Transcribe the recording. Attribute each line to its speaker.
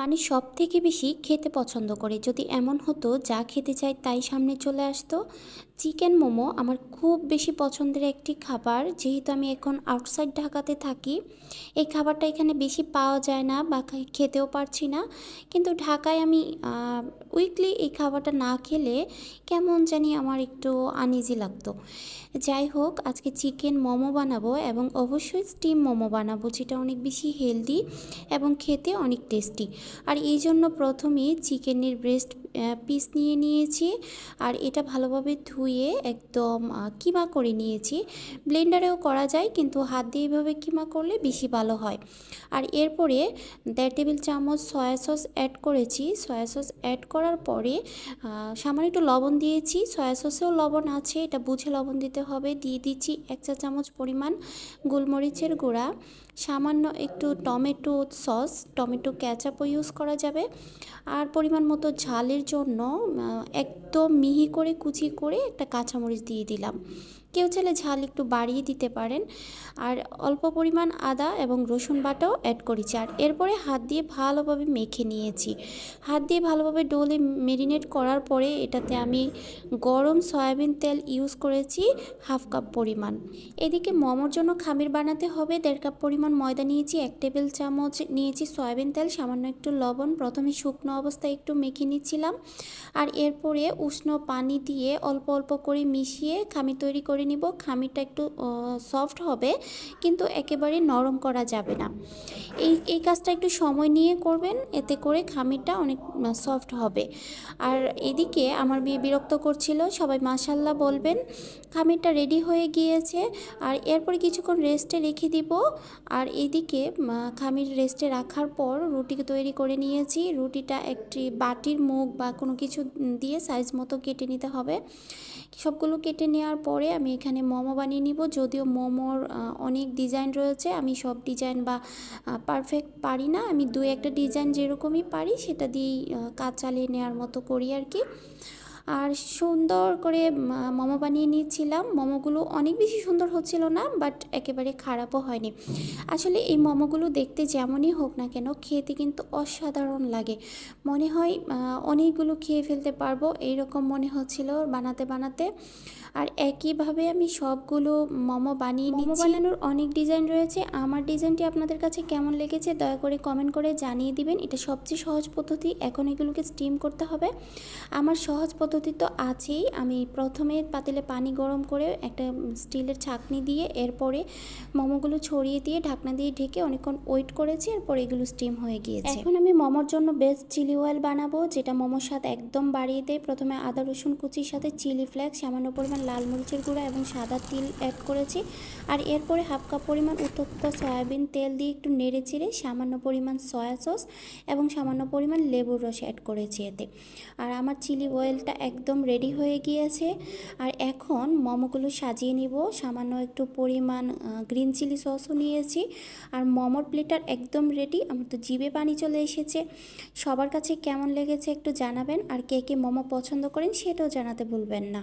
Speaker 1: মানে সব থেকে বেশি খেতে পছন্দ করে। যদি এমন হতো, যা খেতে চাই তাই সামনে চলে আসতো। চিকেন মোমো আমার খুব বেশি পছন্দের একটি খাবার। যেহেতু আমি এখন আউটসাইড ঢাকাতে থাকি, এই খাবারটা এখানে বেশি পাওয়া যায় না বা খেতেও পারছি না। কিন্তু ঢাকায় আমি উইকলি এই খাবারটা না খেলে কেমন জানি আমার একটু আনইজি লাগতো। যাই হোক, আজকে চিকেন মোমো বানাবো এবং অবশ্যই স্টিম মোমো বানাবো, যেটা অনেক বেশি হেলদি এবং খেতে অনেক টেস্টি আর এই জন্য প্রথমে চিকেনের ব্রেস্ট পিস নিয়ে নিয়েছি। আর এটা ভালোভাবে ধুয়ে একদম কিমা করে নিয়েছি। ব্লেন্ডারেও করা যায়, কিন্তু হাত দিয়ে এভাবে কিমা করলে বেশি ভালো হয়। আর এরপরে দেড় টেবিল চামচ সয়া সস অ্যাড করেছি। সয়া সস অ্যাড করার পরে সামান্য একটু লবণ দিয়েছি। সয়া সসেও লবণ আছে, এটা বুঝে লবণ দিতে হবে। দিয়ে দিচ্ছি এক চা চামচ পরিমাণ গোলমরিচের গুঁড়া। সামান্য একটু টমেটো সস টমেটো ক্যাচাপও ইউজ করা যাবে। আর পরিমাণ মতো ঝালের জন্য একদম মিহি করে কুচি করে একটা কাঁচামরিচ দিয়ে দিলাম। কেউ চাইলে ঝাল একটু বাড়িয়ে দিতে পারেন। আর অল্প পরিমাণ আদা এবং রসুন বাটাও অ্যাড করেছি। আর এরপরে হাত দিয়ে ভালোভাবে মেখে নিয়েছি। হাত দিয়ে ভালোভাবে ডোলে মেরিনেট করার পরে এটাতে আমি গরম সয়াবিন তেল ইউজ করেছি হাফ কাপ পরিমাণ। এদিকে মোমোর জন্য খামির বানাতে হবে। দেড় কাপ পরিমাণ ময়দা নিয়েছি, এক টেবিল চামচ নিয়েছি সয়াবিন তেল, সামান্য একটু লবণ। প্রথমে শুকনো অবস্থায় একটু মেখে নিচ্ছিলাম। আর এরপরে উষ্ণ পানি দিয়ে অল্প অল্প করে মিশিয়ে খামির তৈরি করে নিব। খামিরটা একটু সফট হবে, কিন্তু একেবারে নরম করা যাবে না। এই এই কাজটা একটু সময় নিয়ে করবেন, এতে করে খামিরটা অনেক সফট হবে। আর এদিকে আমার বিয়ে বিরক্ত করছিল, সবাই মাসাল্লাহ বলবেন খামিরটা রেডি হয়ে গিয়েছে, আর এরপরে কিছুক্ষণ রেস্টে রেখে দিব। আর এদিকে খামির রেস্টে রাখার পর রুটি তৈরি করে নিয়েছি। রুটিটা একটি বাটির মুখ বা কোনো কিছু দিয়ে সাইজ মতো কেটে নিতে হবে। সবগুলো কেটে নেওয়ার পরে আমি এখানে মোমো বানিয়ে নিব। যদিও মোমোর অনেক ডিজাইন রয়েছে, আমি সব ডিজাইন বা পারফেক্ট পারি না। আমি দু একটা ডিজাইন যেরকমই পারি, সেটা দিয়েই কাজ চালিয়ে নেওয়ার মতো করি আর কি। আর সুন্দর করে মোমো বানিয়ে নিয়েছিলাম। মোমোগুলো অনেক বেশি সুন্দর হচ্ছিল না বাট একেবারে খারাপও হয়নি। আসলে এই মোমোগুলো দেখতে যেমনই হোক না কেন খেতে কিন্তু অসাধারণ লাগে। মনে হয় অনেকগুলো খেয়ে ফেলতে পারব এইরকম মনে হচ্ছিল বানাতে বানাতে। আর একইভাবে আমি সবগুলো মোমো বানিয়ে মোমো বানানোর অনেক ডিজাইন রয়েছে। আমার ডিজাইনটি আপনাদের কাছে কেমন লেগেছে দয়া করে কমেন্ট করে জানিয়ে দিবেন। এটা সবচেয়ে সহজ পদ্ধতি এখন এগুলোকে স্টিম করতে হবে। আমার সহজ পদ্ধতি তো আছেই। আমি প্রথমে পাতিলে পানি গরম করে একটা স্টিলের ছাঁকনি দিয়ে এরপরে মোমোগুলো ছড়িয়ে দিয়ে ঢাকনা দিয়ে ঢেকে অনেকক্ষণ ওয়েট করেছি, এরপর এগুলো স্টিম হয়ে গিয়েছে। এখন আমি মোমোর জন্য বেস্ট চিলি অয়েল বানাবো, যেটা মোমোর স্বাদ একদম বাড়িয়ে দেয়। প্রথমে আদা, রসুন কুচির সাথে চিলি ফ্লেক্স, সামান্য পরিমাণ লাল মরিচের গুঁড়া এবং সাদা তিল অ্যাড করেছি। আর এরপরে হাফ কাপ পরিমাণ উত্তপ্ত সয়াবিন তেল দিয়ে একটু নেড়ে চেড়ে সামান্য পরিমাণ সয়া সস এবং সামান্য পরিমাণ লেবুর রস অ্যাড করেছি এতে। আর আমার চিলি অয়েলটা একদম রেডি হয়ে গিয়েছে। আর এখন মোমোগুলো সাজিয়ে নিব। সামান্য একটু পরিমাণ গ্রিন চিলি সসও নিয়েছি। আর মোমোর প্লেটার একদম রেডি আমার তো জিবে পানি চলে এসেছে। সবার কাছে কেমন লেগেছে একটু জানাবেন। আর কে কে মোমো পছন্দ করেন সেটাও জানাতে ভুলবেন না।